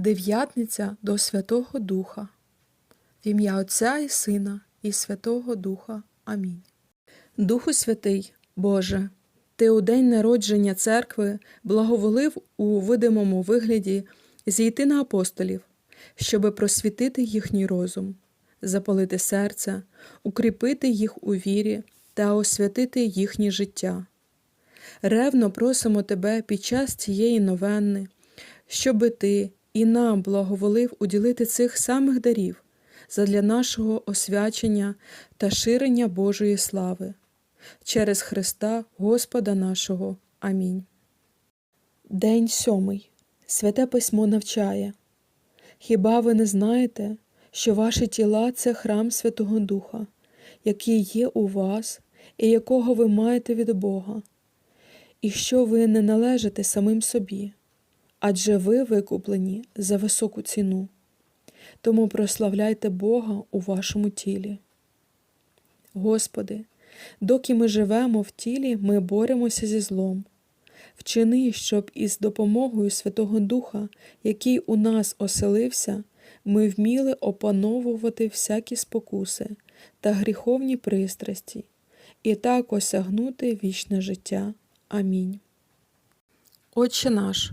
Дев'ятниця до Святого Духа. В ім'я Отця і Сина, і Святого Духа. Амінь. Духу Святий, Боже, Ти у день народження церкви благоволив у видимому вигляді зійти на апостолів, щоби просвітити їхній розум, запалити серце, укріпити їх у вірі та освятити їхнє життя. Ревно просимо Тебе під час цієї новенни, щоби Ти і нам благоволив уділити цих самих дарів задля нашого освячення та ширення Божої слави. Через Христа Господа нашого. Амінь. День сьомий. Святе письмо навчає. Хіба ви не знаєте, що ваші тіла це храм Святого Духа, який є у вас і якого ви маєте від Бога, і що ви не належите самим собі, адже ви викуплені за високу ціну. Тому прославляйте Бога у вашому тілі. Господи, доки ми живемо в тілі, ми боремося зі злом. Вчини, щоб із допомогою Святого Духа, який у нас оселився, ми вміли опановувати всякі спокуси та гріховні пристрасті, і так осягнути вічне життя. Амінь. Отче наш,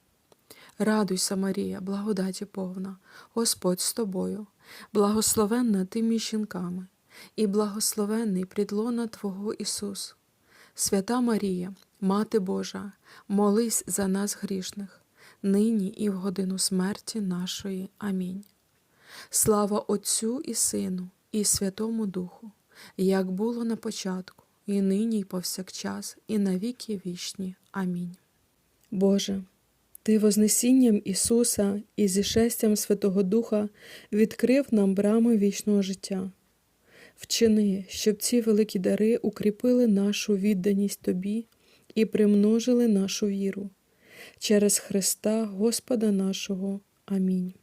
Радуйся, Марія, благодаті повна, Господь з тобою, благословенна ти між жінками, і благословенний плідлона Твого Ісус. Свята Марія, Мати Божа, молись за нас грішних, нині і в годину смерті нашої. Амінь. Слава Отцю і Сину, і Святому Духу, як було на початку, і нині, і повсякчас, і навіки вічні. Амінь. Боже, Ти Вознесінням Ісуса і зішестям Святого Духа відкрив нам брами вічного життя. Вчини, щоб ці великі дари укріпили нашу відданість Тобі і примножили нашу віру. Через Христа Господа нашого. Амінь.